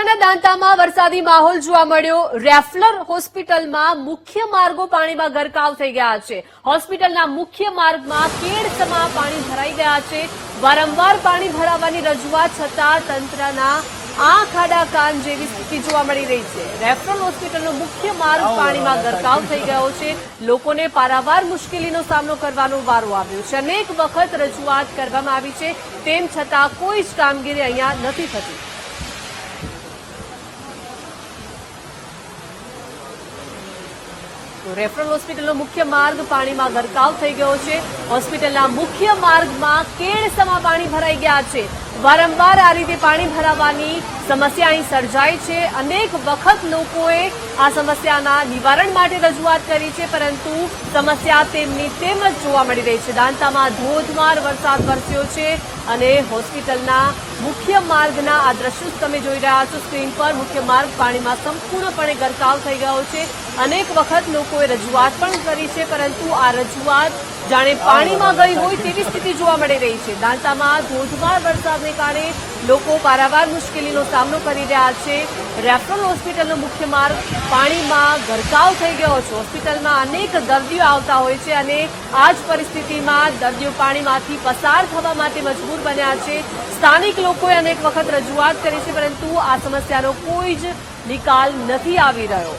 બનાસકાંઠાના દાંતામાં વરસાદી માહોલ જોવા મળ્યો. રેફલર હોસ્પિટલમાં મુખ્ય માર્ગો પાણીમાં ગરકાવ થઈ ગયા છે. હોસ્પિટલના મુખ્ય માર્ગમાં કેડસમા પાણી ભરાઈ ગયા છે. વારંવાર પાણી ભરાવાની રજૂઆત છતાં તંત્રના આંખ આડા કાન જેવી સ્થિતિ જોવા મળી રહી છે. રેફરલ હોસ્પિટલનો મુખ્ય માર્ગ પાણીમાં ગરકાવ થઈ ગયો છે. લોકોને પારાવાર મુશ્કેલીનો સામનો કરવાનો વારો આવ્યો છે. અનેક વખત રજૂઆત કરવામાં આવી છે. તેમ છતાં કોઈ જ કામગીરી અહીંયા નથી થતી. તો રેફરલ હોસ્પિટલનો મુખ્ય માર્ગ પાણીમાં ગરકાવ થઈ ગયો છે. હોસ્પિટલના મુખ્ય માર્ગમાં કેળસમા પાણી ભરાઈ ગયા છે. વારંવાર આ રીતે પાણી ભરાવાની સમસ્યા અહીં સર્જાઈ છે. અનેક વખત લોકોએ આ સમસ્યાના નિવારણ માટે રજૂઆત કરી છે, પરંતુ સમસ્યા તેમની તેમ જ જોવા મળી રહી છે. દાંતામાં ધોધમાર વરસાદ વરસ્યો છે અને હોસ્પિટલના મુખ્ય માર્ગના આ દ્રશ્યો તમે જોઈ રહ્યા છો. સ્ક્રીન પર મુખ્ય માર્ગ પાણીમાં સંપૂર્ણપણે ગરકાવ થઈ ગયો છે. અનેક વખત લોકોએ રજૂઆત પણ કરી છે, પરંતુ આ રજૂઆત જાણે પાણીમાં ગઈ હોય તેવી સ્થિતિ જોવા મળી રહી છે. દાંતામાં ધોધમાર વરસાદને કારણે લોકો પારાવાર મુશ્કેલીનો સામનો કરી રહ્યા છે. રેફરલ હોસ્પિટલનો મુખ્ય માર્ગ પાણીમાં ગરકાવ થઈ ગયો છે. હોસ્પિટલમાં અનેક દર્દીઓ આવતા હોય છે અને આ જ પરિસ્થિતિમાં દર્દીઓ પાણીમાંથી પસાર થવા માટે મજબૂર બન્યા છે. સ્થાનિક લોકોએ અનેક વખત રજૂઆત કરી છે, પરંતુ આ સમસ્યાનો કોઈ જ નિકાલ નથી આવી રહ્યો.